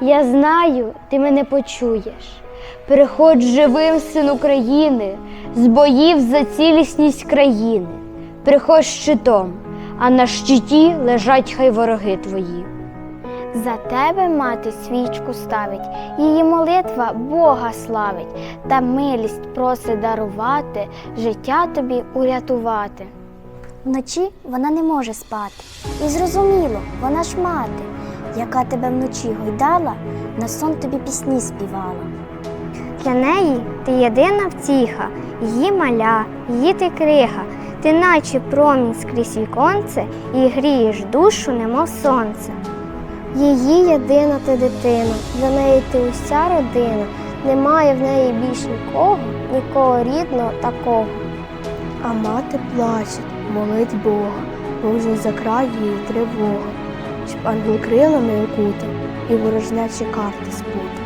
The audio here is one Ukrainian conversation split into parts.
Я знаю, ти мене почуєш. Приходь живим, син України, з боїв за цілісність країни. Приходь щитом, а на щиті лежать хай вороги твої. За тебе мати свічку ставить, її молитва Бога славить, та милість просить дарувати, життя тобі урятувати. Вночі вона не може спати. І зрозуміло, вона ж мати, яка тебе вночі гойдала, на сон тобі пісні співала. Для неї ти єдина втіха, її маля, її ти крига, ти наче промінь скрізь віконце і грієш душу, немов сонце. Її єдина ти дитина, для неї ти уся родина, немає в неї більш нікого, нікого рідного такого. А мати плаче, молить Бога, бо вже за край її тривога, щоб ангел крилами окутав і ворожнечі карти спутав.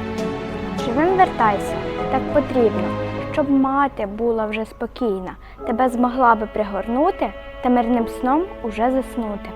Живим вертайся, так потрібно, щоб мати була вже спокійна, тебе змогла би пригорнути та мирним сном уже заснути.